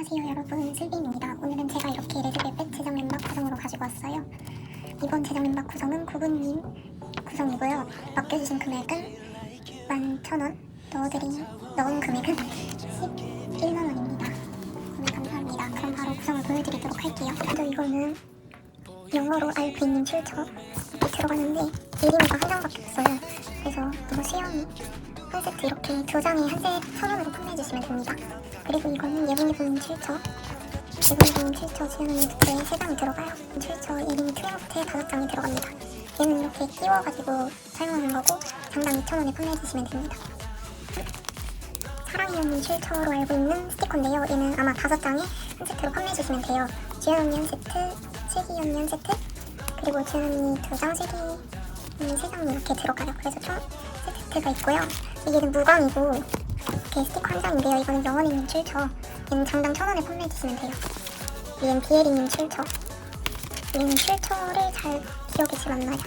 안녕하세요 여러분. 슬비입니다. 오늘은 제가 이렇게 레드벨벳 제작 멤버 구성으로 가지고 왔어요. 이번 제작 멤버 구성은 구분님 구성이고요. 맡겨주신 금액은 11,000원. 넣어드린 넣은 금액은 11만원입니다. 네 감사합니다. 그럼 바로 구성을 보여드리도록 할게요. 먼저 이거는 영어로 알고 있는 출처 들어가는데 이름이가 한 장밖에 없어요 그래서 이거 수영이 한 세트 이렇게 두 장에 한 세트 천 원으로 판매해 주시면 됩니다. 그리고 이거는 예봉예봉 출처 예봉예봉 출처 지연언니 부트에 세 장이 들어가요. 출처 예봉 트레모트에 다섯 장이 들어갑니다. 얘는 이렇게 끼워가지고 사용하는 거고 장당 2천 원에 판매해 주시면 됩니다. 사랑이 언니 출처로 알고 있는 스티커인데요. 얘는 아마 다섯 장에 한 세트로 판매해 주시면 돼요. 지연 언니 한 세트, 슬기 언니 한 세트, 그리고 언니 두 장, 슬기 언니 세 장이 이렇게 들어가요. 그래서 총 세트가 있고요. 이게 무광이고 이렇게 스티커 한 장인데요. 이거는 영원히님 출처. 얘는 장당 천 원에 판매해 주시면 돼요. 얘는 비에리님 출처. 얘는 출처를 잘 기억이지 않나요?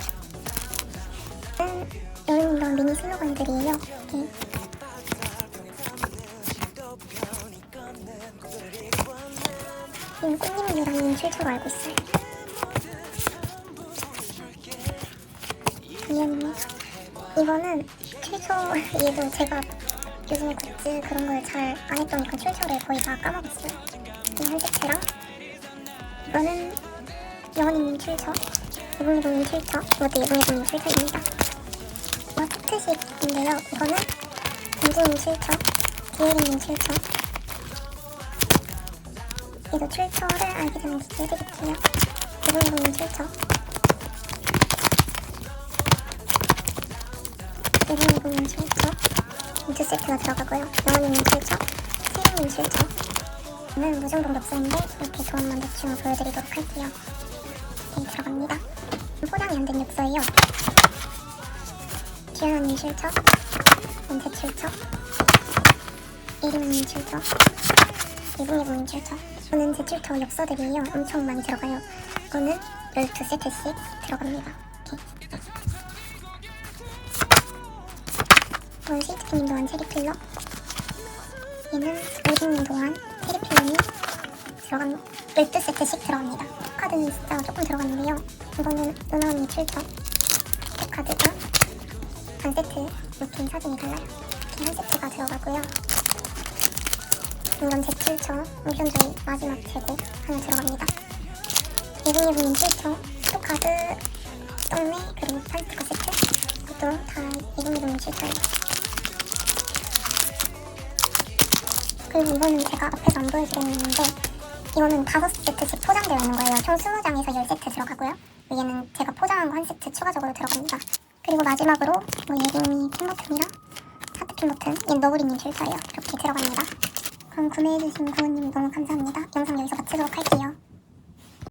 은 여름 이런 미니 슬로건들이에요. 이렇게 얘는 꽃님유라는 출처로 알고 있어요. 미안입니다. 이거는 최초 얘도 제가 요즘에 굿즈 그런 걸 잘 안 했더니까 출처를 거의 다 까먹었어요. 이한 세트랑 이거는 영원이님 출처, 예봉이봉님 출처, 이것도 예봉이봉님 출처입니다. 이거 세트식인데요. 이거는 공주님 출처, 디에리님 출처. 얘도 출처를 알게 되면 기대해드릴게요. 예봉이봉님 출처. 이봉님 출처. 두 세트가 들어가고요. 영원님 출처, 세영님 출처. 는 무증본 엽서인데 이렇게 조합만 대충 보여드리도록 할게요. 네, 들어갑니다. 포장이 안 된 엽서예요. 기현언님 출처, 연재 출처, 이림언님 출처, 예봉예봉님 출처. 이거는 제 출처 엽서들이에요. 엄청 많이 들어가요. 이거는 12세트씩 들어갑니다. 이렇게. 이건 시트님 도안 체리필러? 얘는 오딩님 도안 체리필러니 들어간 12세트씩 들어갑니다. 카드는 진짜 조금 들어갔는데요. 이거는 은하 언니 출처 카드가 한 세트 이렇게 사진이 달라요. 이렇게 한 세트가 들어가고요. 이건 제 출처 우편조이 마지막 재고 하나 들어갑니다. 예봉예봉님 출처 포카드 떡메 그리고 판스티커 세트. 이것도 다 예봉예봉님 출처예요 그리고 이거는 제가 앞에서 안 보여드렸는데 이거는 다섯 세트씩 포장되어 있는 거예요. 총 20장에서 10세트 들어가고요. 얘는 제가 포장한 거 한 세트 추가적으로 들어갑니다. 그리고 마지막으로 뭐 예림이 핀버튼이랑 하트 핀 버튼 얘는 너구리님 출처예요. 이렇게 들어갑니다. 그럼 구매해주신 구우님 너무 감사합니다. 영상 여기서 마치도록 할게요.